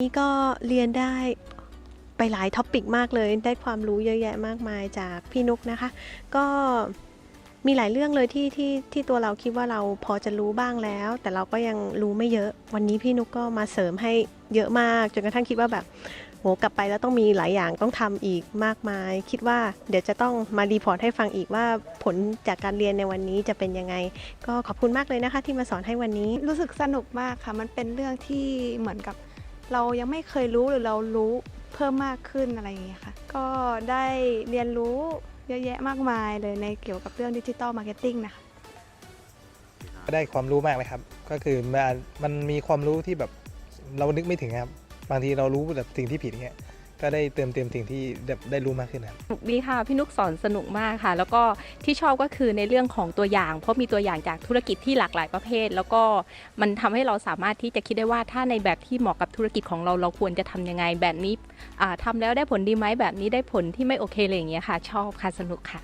นี่ก็เรียนได้ไปหลายท็อปิกมากเลย ได้ความรู้เยอะแยะมากมายจากพี่นุกนะคะ ก็มีหลายเรื่องเลยที่ที่ที่ตัวเราคิดว่าเราพอจะรู้บ้างแล้ว แต่เราก็ยังรู้ไม่เยอะ วันนี้พี่นุกก็มาเสริมให้เยอะมาก จนกระทั่งคิดว่าแบบโหกลับไปแล้วต้องมีหลายอย่างต้องทำอีกมากมาย คิดว่าเดี๋ยวจะต้องมารีพอร์ตให้ฟังอีกว่าผลจากการเรียนในวันนี้จะเป็นยังไง ก็ขอบคุณมากเลยนะคะ ที่มาสอนให้วันนี้รู้สึกสนุกมากค่ะ มันเป็นเรื่องที่เหมือนกับ เรายังไม่เคยรู้หรือเรารู้เพิ่มมากขึ้นอะไรอย่างเงี้ยค่ะ ก็ได้เรียนรู้เยอะแยะมากมายเลยในเกี่ยวกับเรื่องดิจิตอลมาร์เก็ตติ้งนะคะได้ความรู้มากเลยครับ ก็คือมันมันมีความรู้ที่แบบเรานึกไม่ถึงครับ บางทีเรารู้แบบสิ่งที่ผิดเงี้ย ก็ได้เติมเต็มสิ่งที่ได้รู้มากขึ้นครับสนุกดีค่ะพี่นุกสอนสนุกมากค่ะ แล้วก็ที่ชอบก็คือในเรื่องของตัวอย่าง เพราะมีตัวอย่างจากธุรกิจที่หลากหลายประเภท แล้วก็มันทำให้เราสามารถที่จะคิดได้ว่าถ้าในแบบที่เหมาะกับธุรกิจของเราเราควรจะทำยังไงแบบนี้ทำทำแล้วได้ผลดีไหมแบบนี้ได้ผลที่ไม่โอเคอะไรอย่างเงี้ยค่ะ ชอบค่ะสนุกค่ะ